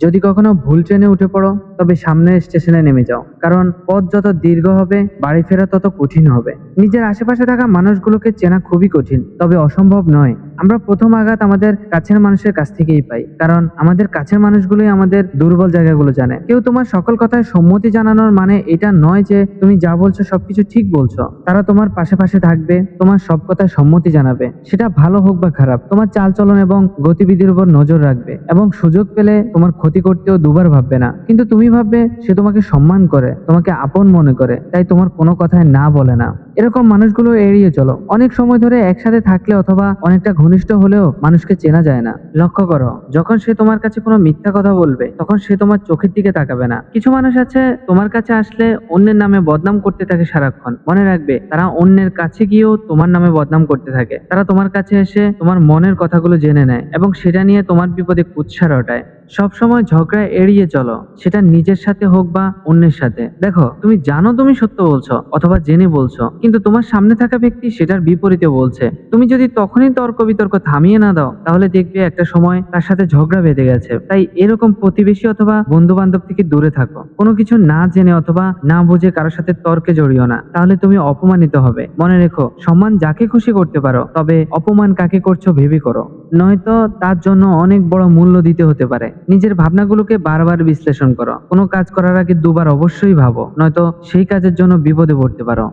যদি কখনো ভুল ট্রেনে উঠে পড়ো, তবে সামনের স্টেশনে নেমে যাও। কারণ পথ যত দীর্ঘ হবে, বাড়ি ফেরা তত কঠিন হবে। নিজের আশেপাশে থাকা মানুষগুলোকে চেনা খুবই কঠিন, তবে অসম্ভব নয়। আমরা প্রথম আঘাত আমাদের কাছের মানুষের কাছ থেকেই পাই, কারণ আমাদের কাছের মানুষগুলোই আমাদের দুর্বল জায়গাগুলো জানে। কেউ তোমার সকল কথায় সম্মতি জানানোর মানে এটা নয় যে তুমি যা বলছো সবকিছু ঠিক বলছো। তারা তোমার পাশে পাশে থাকবে, তোমার সব কথায় সম্মতি জানাবে। সেটা ভালো হোক বা খারাপ, তোমার চালচলন এবং গতিবিধির উপর নজর রাখবে এবং সুযোগ পেলে তোমার ক্ষতি করতেও দুবার ভাববে না। কিন্তু তুমি ভাববে, সে তোমাকে সম্মান করে, তোমাকে আপন মনে করে, তাই তোমার কোনো কথায় না বলে না। এরকম মানুষগুলো এড়িয়ে চলো। অনেক সময় ধরে একসাথে থাকলে অথবা অনেকটা ঘনিষ্ঠ হলেও মানুষকে চেনা যায় না। লক্ষ্য করো, যখন সে তোমার কাছে কোনো মিথ্যা কথা বলবে, তখন সে তোমার চোখের দিকে তাকাবে না। কিছু মানুষ আছে, তোমার কাছে আসলে অন্যের নামে বদনাম করতে থাকে সারাক্ষণ। মনে রাখবে, তারা অন্যের কাছে গিয়েও তোমার নামে বদনাম করতে থাকে। তারা তোমার কাছে এসে তোমার মনের কথাগুলো জেনে নেয় এবং সেটা নিয়ে তোমার বিপদে কুৎসা রটায়। সবসময় ঝগড়া এড়িয়ে চলো। সেটা নিজের সাথে হোক বা অন্যের সাথে। দেখো, তুমি জানো তুমি সত্য বলছো, অথবা জেনে বলছো, কিন্তু তোমার সামনে থাকা ব্যক্তি সেটার বিপরীতে বলছে। তুমি যদি তখনই তর্ক বিতর্ক থামিয়ে না দাও, তাহলে দেখবে একটা সময় তার সাথে ঝগড়া বেঁধে গেছে। তাই এরকম প্রতিবেশী অথবা বন্ধু বান্ধব থেকে দূরে থাকো। কোনো কিছু না জেনে অথবা না বুঝে কারোর সাথে তর্কে জড়িও না। তাহলে তুমি অপমানিত হবে। মনে রেখো, সম্মান যাকে খুশি করতে পারো, তবে অপমান কাকে করছ ভেবে করো। নয়তো তার জন্য অনেক বড় মূল্য দিতে হতে পারে। নিজের ভাবনাগুলোকে বারবার বিশ্লেষণ করো। কোনো কাজ করার আগে দুবার অবশ্যই ভাবো, নয়তো সেই কাজের জন্য বিপদে পড়তে পারো।